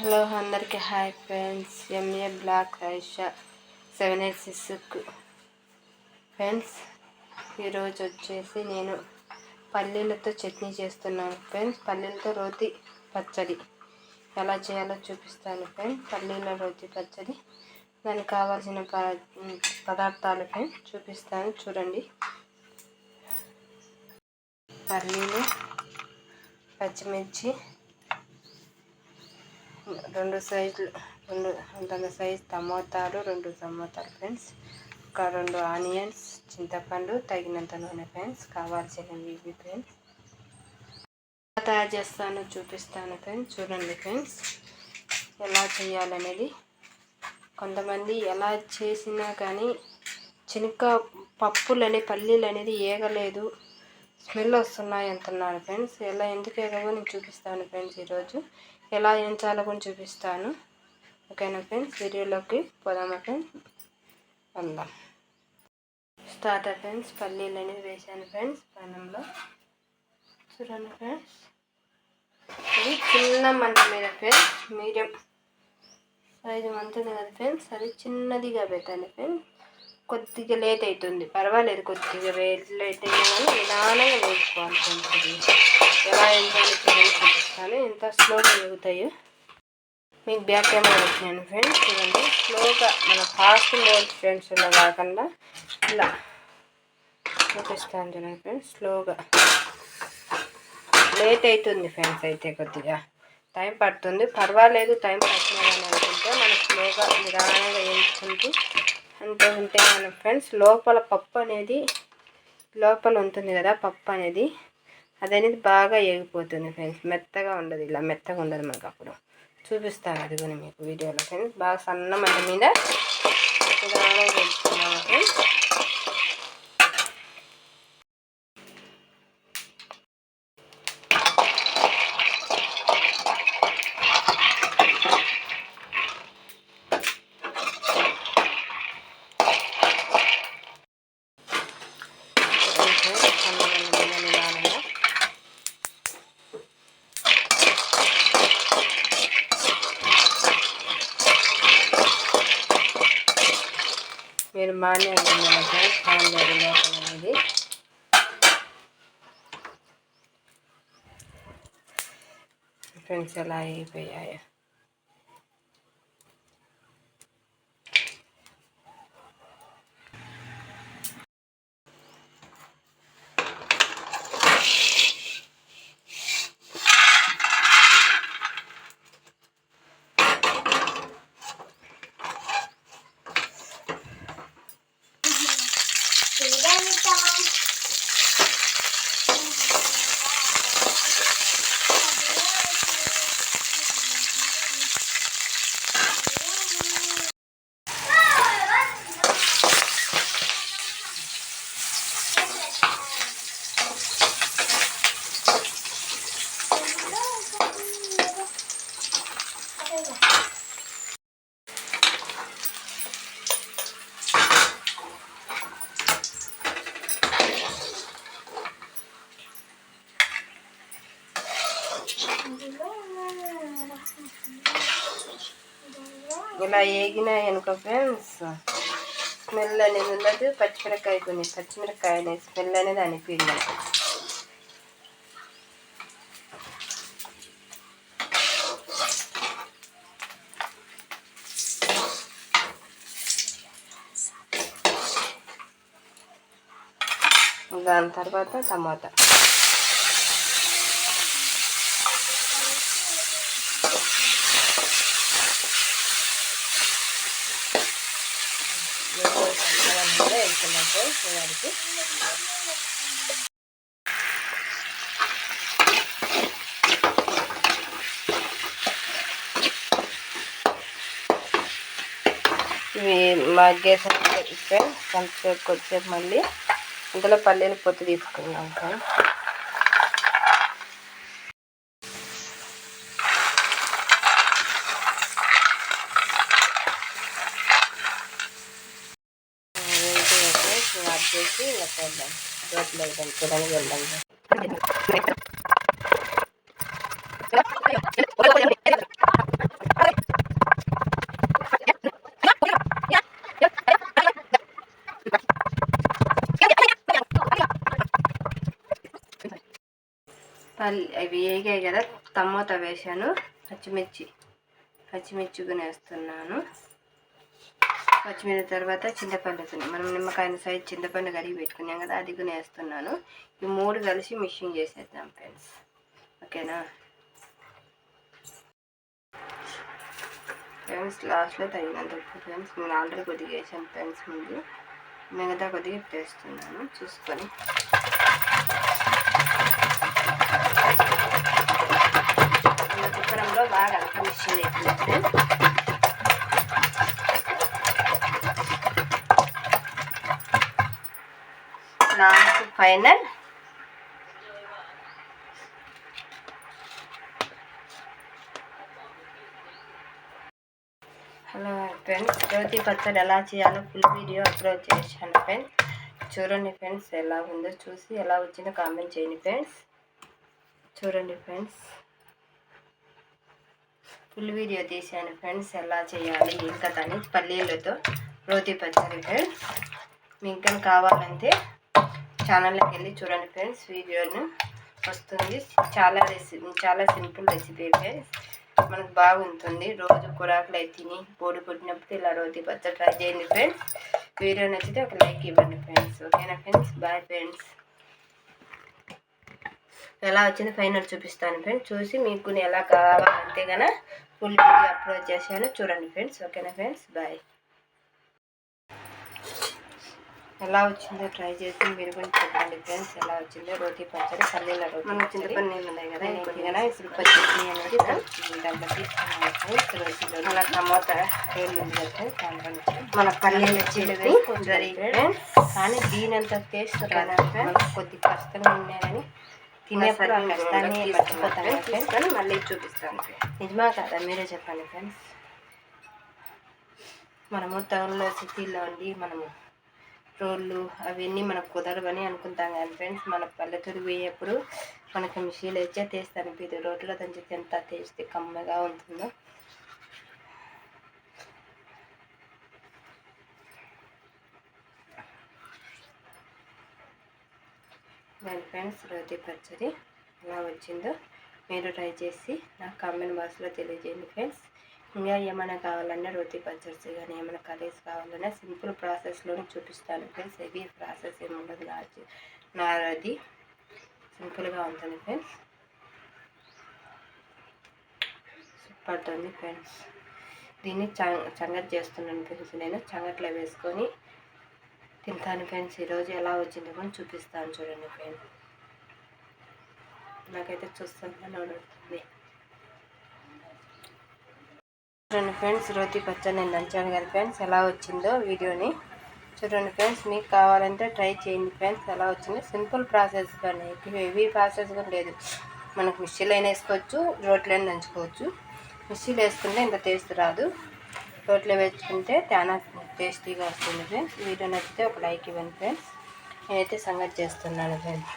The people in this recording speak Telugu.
హలో అందరికీ hi friends. MA block Aisha seven eight six friends ఈరోజు వచ్చేసి నేను పల్లీలతో చట్నీ చేస్తున్నాను ఫ్రెండ్స్. పల్లీలతో రోతి పచ్చడి. ఎలా చేయాలో చూపిస్తాను ఫ్రెండ్స్. పల్లీల రోతి పచ్చడి. దానికి కావాల్సిన పదార్థాలు ఫ్రెండ్స్ చూపిస్తాను. చూడండి. పల్లీలు పచ్చిమిర్చి రెండు సైజులు రెండు అంతంత సైజు టమోటాలు రెండు టమోటాలు ఫ్రెండ్స్. ఒక రెండు ఆనియన్స్ చింతపండు తగినంత నూనె ఫ్రెండ్స్. కావాల్సినవి ఇవి ఫ్రెండ్స్. తయారు చేస్తాను చూపిస్తాను ఫ్రెండ్స్. చూడండి ఫ్రెండ్స్ ఎలా చేయాలనేది. కొంతమంది ఎలా చేసినా కానీ చినుక పప్పులని పల్లీలు అనేది ఏగలేదు. స్మెల్ వస్తున్నాయి అంటున్నాను ఫ్రెండ్స్. ఎలా ఎందుకు ఏగవో నేను చూపిస్తాను ఫ్రెండ్స్ ఈరోజు. ఎలా ఎంచాలో కొంచెం చూపిస్తాను. ఓకేనా ఫ్రెండ్స్? వీడియోలోకి పోదామా ఫ్రెండ్స్? అందాం. Starter friends? పల్లీలు అనేది వేసాను ఫ్రెండ్స్ పనంలో. చూడండి ఫ్రెండ్స్. అది చిన్న మంట మీద ఫ్రెండ్స్ మీడియం సైజు మంతుంది కదా ఫ్రెండ్స్? అది చిన్నదిగా పెట్టాను ఫ్రెండ్స్. కొద్దిగా లేట్ అవుతుంది పర్వాలేదు కొద్దిగా లేట్ అయితే కానీ నిదానంగా వేసుకోవాలి ఫ్రెండ్స్ ఎలా ఎంచాలి కానీ ఎంత స్లోగా ఎగుతాయో మీకు బ్యాక్ కెమెరా వచ్చినాను ఫ్రెండ్స్ చూడండి. స్లోగా మన ఫాస్ట్ మోడ్ ఫ్రెండ్స్ ఇలా కాకుండా ఇలా చూపిస్తాను చూడండి ఫ్రెండ్స్ స్లోగా లేట్ అవుతుంది ఫ్రెండ్స్ అయితే కొద్దిగా. టైం పడుతుంది. పర్వాలేదు టైం పడుతుందని అనుకుంటే మనం స్లోగా నిదానంగా ఎంచుకుంటూ అంతే ఉంటే మన ఫ్రెండ్స్ లోపల పప్పు అనేది లోపల ఉంటుంది కదా పప్పు అనేది అది అనేది బాగా ఎగిపోతుంది ఫ్రెండ్స్. మెత్తగా ఉండదు ఇలా మెత్తగా ఉండదు మనకు అప్పుడు. చూపిస్తాను అది కూడా మీకు వీడియోలో ఫ్రెండ్స్. బాగా సన్న మంట మీద. ఫ్రెండ్స్ మీరు బాగానే ఉంటుంది ఫ్యాన్ అనేది ఫ్రెండ్స్ ఎలా అయిపోయాయో ఇలా ఏగినాయి అనుకో ఫ్రెండ్స్. స్మెల్ అనేది ఉండదు. పచ్చిమిరకాయ కొన్ని పచ్చిమిరకాయ అనేది స్మెల్ అనేది అనిపించదు. దాని తర్వాత టమాటా. వేసుకుందాం ఫ్రెండ్స్ వాడికి ఇవి మగ్గేసాక ఫ్రెండ్స్ కొంచెంసేపు కొద్దిసేపు మళ్ళీ ఇందులో పల్లీలు పొత్తు తీసుకుందాం ఫ్రెండ్స్ చేసి ఇలా చేద్దాం. రోడ్లో చూడడానికి వెళ్దాం పల్లి అవి వేగాయి కదా టమోటా వేసాను పచ్చిమిర్చి పచ్చిమిర్చి కూడా వేస్తున్నాను. పచ్చిమిర్చి తర్వాత చింతపండు మనం నిమ్మకాయన సైజ్ చింతపండు కడిగి పెట్టుకున్నాం కదా అది కూడా వేస్తున్నాను. ఈ మూడు కలిసి మిక్సింగ్ చేసేద్దాం ఫ్రెండ్స్. ఓకేనా? ఫ్రెండ్స్ లాస్ట్లో తగినంత ఉప్పు ఫ్రెండ్స్ నేను ఆల్రెడీ కొద్దిగా వేసాను ఫ్రెండ్స్ ముందు. మిగతా కొద్దిగా వేస్తున్నాను. చూసుకొని. బాగా అంత మిషన్ అయిపోయింది నాకు ఫైనల్. హలో ఫ్రెండ్స్ జ్యోతి పచ్చడి ఎలా చేయాలో ఫుల్ వీడియో అప్లోడ్ చేశాను ఫ్రెండ్స్. చూడండి ఫ్రెండ్స్ ఎలా ఉందో చూసి ఎలా వచ్చిందో కామెంట్ చేయండి ఫ్రెండ్స్. చూడండి ఫ్రెండ్స్. ఫుల్ వీడియో తీసాను ఫ్రెండ్స్ ఎలా చేయాలి ఏం కదా అని పల్లీలతో రోతి పచ్చడి ఫ్రెండ్స్ మీకు కావాలంటే ఛానల్లోకి వెళ్ళి చూడండి ఫ్రెండ్స్ వీడియోను. వస్తుంది. చాలా రెసిపీ చాలా సింపుల్ రెసిపీ ఫ్రెండ్స్ మనకు బాగుంటుంది. రోజు కూరాకులు అయితే తిని బోడి పుట్టినప్పుడు ఇలా రోతి పచ్చడి ట్రై చేయండి ఫ్రెండ్స్ వీడియో నచ్చితే ఒక లైక్ ఇవ్వండి ఫ్రెండ్స్ ఓకేనా ఫ్రెండ్స్ బాయ్ ఫ్రెండ్స్ ఎలా వచ్చింది ఫైనల్ చూపిస్తాను ఫ్రెండ్స్. చూసి మీకు ఎలా కావాలంటే కనుక ఫుల్ వీడియో అప్లోడ్ చేశాను. చూడండి ఫ్రెండ్స్. ఓకేనా ఫ్రెండ్స్? బాయ్ ఎలా వచ్చిందో ట్రై చేసి మీరు కూడా చెప్పండి ఫ్రెండ్స్. ఎలా వచ్చిందో రోటీ పచ్చడి పల్లీల రోటీ మన చింతపండు నీళ్ళు ఉన్నాయి కదా కొద్దిగా ఇప్పుడు చట్నీ అనేది దాంట్లో తీసుకున్నాం మన టమాటా ఏళ్ళు ఉంది కదా మన పల్లీల చట్నీ ఫ్రెండ్స్. కానీ దీనంత టేస్ట్ రాదా కొద్ది కష్టంగా ఉన్నాయని తినేప్పుడు ఆ కష్టాన్ని మర్చిపోతాను ఫ్రెండ్స్ కానీ మళ్ళీ చూపిస్తాను. నిజమా కదా? మీరే చెప్పండి ఫ్రెండ్స్ మనము టౌన్లో సిటీలో ఉండి మనము రోళ్ళు అవన్నీ మనకు కుదరవని అనుకుంటాం కానీ ఫ్రెండ్స్ మన పల్లెటూరు పోయేప్పుడు మనకి మిషన్లు వచ్చే టేస్ట్ అనిపిదు. రోడ్లో దంచితే ఎంత టేస్ట్ కమ్మగా ఉంటుందో. దాని ఫ్రెండ్స్ రోతి పచ్చడి ఎలా వచ్చిందో మీరు ట్రై చేసి నాకు కామెంట్ బాక్స్లో తెలియజేయండి ఫ్రెండ్స్. ఇంకా ఏమైనా కావాలన్నా రోతి పచ్చడి కానీ ఏమైనా కర్రీస్ కావాలన్నా సింపుల్ ప్రాసెస్లోనే చూపిస్తాను ఫ్రెండ్స్. హెవీ ప్రాసెస్ ఏమి ఉండదు. నా నాది సింపుల్గా ఉంటుంది ఫ్రెండ్స్. Super friends. దీన్ని చంగట్ చేస్తున్నాను ఫ్రెండ్స్. నేను చంగట్లో వేసుకొని తింటాను ఫ్రెండ్స్ ఈరోజు ఎలా వచ్చిందో కూడా చూపిస్తాను చూడండి ఫ్రెండ్స్ నాకైతే చూస్తాను చూడండి ఫ్రెండ్స్ రోతి పచ్చడి నేను దంచాను కదా ఫ్రెండ్స్ ఎలా వచ్చిందో వీడియోని చూడండి ఫ్రెండ్స్ మీకు కావాలంటే ట్రై చేయండి ఫ్రెండ్స్ ఎలా వచ్చిందో. సింపుల్ ప్రాసెస్ కానీ హెవీ ప్రాసెస్ కూడా లేదు. మనకు మిక్సీలో అయినా వేసుకోవచ్చు రోట్లైనా దంచుకోవచ్చు. మిక్సీలో వేసుకుంటే ఇంత టేస్ట్ రాదు. రోట్లో వేసుకుంటే చాలా టేస్టీగా వస్తుంది ఫ్రెండ్స్. వీడియో నచ్చితే ఒక లైక్ ఇవ్వండి ఫ్రెండ్స్. నేనైతే సంగతి చేస్తున్నాను ఫ్రెండ్స్.